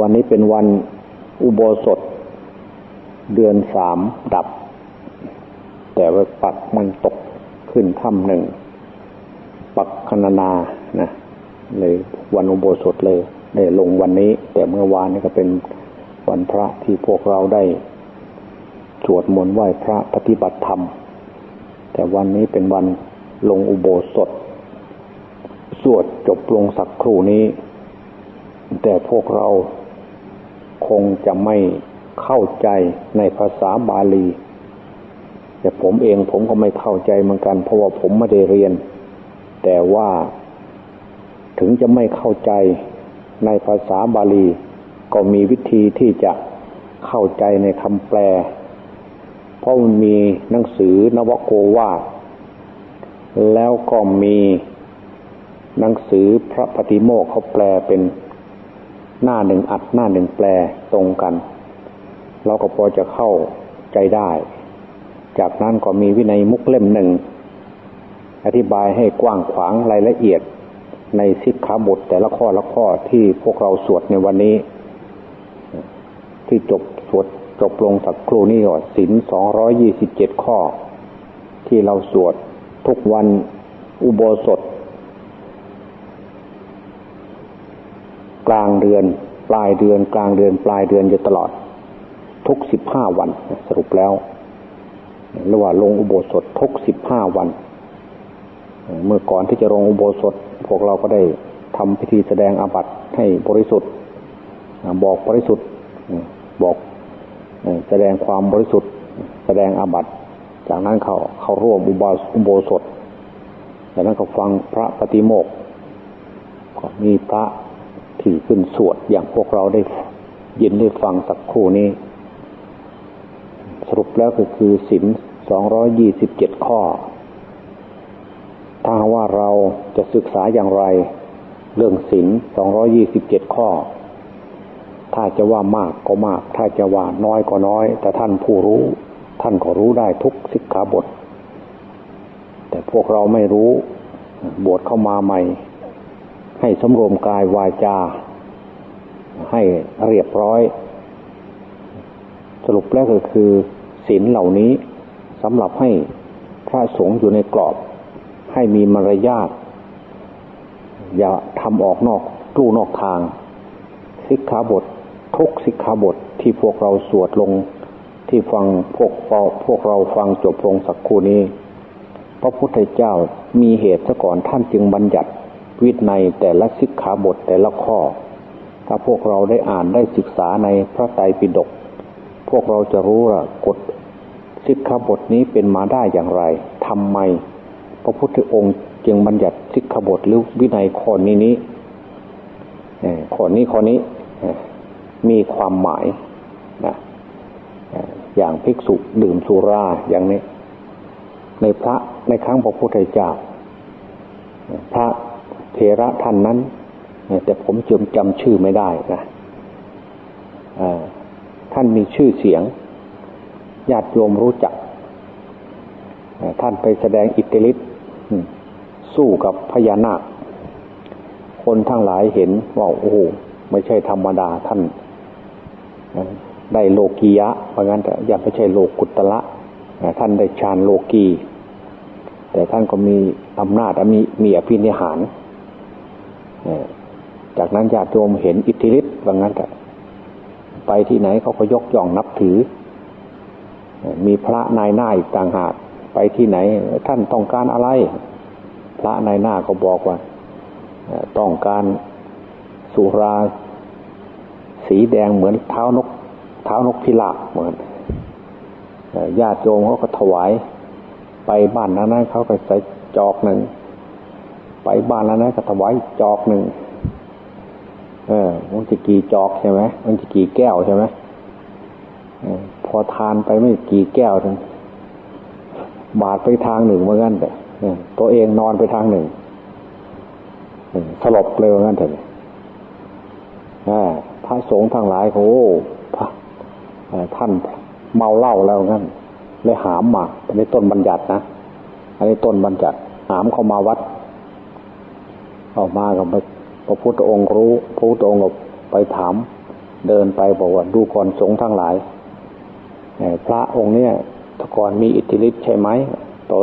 วันนี้เป็นวันอุโบสถ เดือนสามดับ แต่ว่าปักมันตกขึ้นถ้ำหนึ่ง ปักคณนานะเลยวันอุโบสถเลยได้ลงวันนี้ แต่เมื่อวานนี้ก็เป็นวันพระที่พวกเราได้สวดมนต์ไหว้พระปฏิบัติธรรม แต่วันนี้เป็นวันลงอุโบสถ สวดจบลงสักครู่นี้ แต่พวกเราคงจะไม่เข้าใจในภาษาบาลี แต่ผมเองผมก็ไม่เข้าใจเหมือนกัน เพราะว่าผมไม่ได้เรียน แต่ว่าถึงจะไม่เข้าใจในภาษาบาลี ก็มีวิธีที่จะเข้าใจในคำแปล เพราะมันมีหนังสือนวโกวาทแล้วก็มีหนังสือพระปฏิโมกเขาแปลเป็น หน้าหนึ่งอัดหน้าหนึ่งแปลตรงกัน เราก็พอจะเข้าใจได้ จากนั้นก็มีวินัยมุกเล่มหนึ่ง อธิบายให้กว้างขวางรายละเอียดในสิกขาบทแต่ละข้อละข้อที่พวกเราสวดในวันนี้ ที่จบสวดจบลงสักครู่นี้ก่อนสินสองร้อยยี่สิบเจ็ดข้อ ที่เราสวดทุกวันอุโบสถ กลางเดือน ปลายเดือน กลางเดือน ปลายเดือนอยู่ตลอด ทุกสิบห้าวันสรุปแล้วหรือว่าลงอุโบสถทุกสิบห้าวัน เมื่อก่อนที่จะลงอุโบสถ พวกเราก็ได้ทำพิธีแสดงอาบัติให้บริสุทธิ์ บอกบริสุทธิ์บอกแสดงความบริสุทธิ์แสดงอาบัติ จากนั้นเขาเขาร่วมอุบาอุโบสถจากนั้นก็ฟังพระปฏิโมกก็มีพระ ที่ขึ้นสวดอย่างพวกเราได้ยินได้ฟังสักครู่นี้ สรุปแล้วก็คือศินสองร้อยยี่สิบเจ็ดข้อ ถ้าว่าเราจะศึกษาอย่างไร เรื่องศินสองร้อยี่สิบเจ็ดข้อ ถ้าจะว่ามากก็มาก ถ้าจะว่าน้อยก็น้อย แต่ท่านผู้รู้ ท่านก็รู้ได้ทุกสิกขาบท แต่พวกเราไม่รู้ บวชเข้ามาใหม่ ให้สำรวมกายวาจา ให้เรียบร้อย สรุปแล้วก็คือศีลเหล่านี้สำหรับให้พระสงฆ์อยู่ในกรอบ ให้มีมารยาทอย่าทำออกนอกตู้นอกทาง สิกขาบททุกสิกขาบทที่พวกเราสวดลงที่ฟังพวกพวกเราฟังจบลงสักครู่นี้ พระพุทธเจ้ามีเหตุซะก่อนท่านจึงบัญญัติ วินัยแต่ละสิกขาบทแต่ละข้อ ถ้าพวกเราได้อ่านได้ศึกษาในพระไตรปิฎกพวกเราจะรู้ว่ากฎสิกขาบทนี้เป็นมาได้อย่างไรทำไม พระพุทธองค์จึงบัญญัติสิกขาบทหรือวินัยข้อนี้นี้ข้อนี้ข้อนี้มีความหมายนะอย่างภิกษุดื่มสุราอย่างนี้ ในพระในครั้งพระพุทธเจ้าพระ เทระท่านนั้น แต่ผมจำจำชื่อไม่ได้นะท่านมีชื่อเสียงญาติโยมรู้จัก ท่านไปแสดงอิทธิฤทธิ์สู้กับพญานาค คนทั้งหลายเห็นว่าโอ้ไม่ใช่ธรรมดาท่าน ได้โลกียะ เพราะงั้นแต่ยังไม่ใช่โลกุตละท่านได้ฌานโลกี แต่ท่านก็มีอำนาจมีมีอภินิหาร จากนั้นญาติโยมเห็นอิทธิฤทธิ์ว่างั้นแต่ไปที่ไหนเขาก็ยกย่องนับถือ มีพระนายหน้าอีกต่างหากไปที่ไหน ท่านต้องการอะไร พระนายหน้าก็บอกว่า ต้องการสุราสีแดงเหมือนเท้านก เท้านกพิราบเหมือนญาติโยมเขาก็ถวาย ไปบ้านนั้นเขาก็ใส่จอกหนึ่ง ไปบ้านนั้วนะก็ถวายจอกหนึ่งเออมันจะกี่จอกใช่ไหมมันจะกี่แก้วใช่ไหมพอทานไปไม่กี่แก้วทั้งบาดไปทางหนึ่งเหมือนกันแต่ตัวเองนอนไปทางหนึ่งสลบเลยเหมือนกันเถอะพระสงฆ์ทั้งหลายโอ้พระท่านเมาเหล้าแล้วงั้นเลยหามมาอันต้นบัญญัตินะอันนี้ต้นบัญญัติหามเข้ามาวัด ออกมากับพระพุทธองค์รู้พระพุทธองค์ไปถาม เดินไปบอกว่าดูก่อนสงฆ์ทั้งหลายพระองค์เนี่ยตก่อนมีอิทธิฤทธิ์ใช่ไหม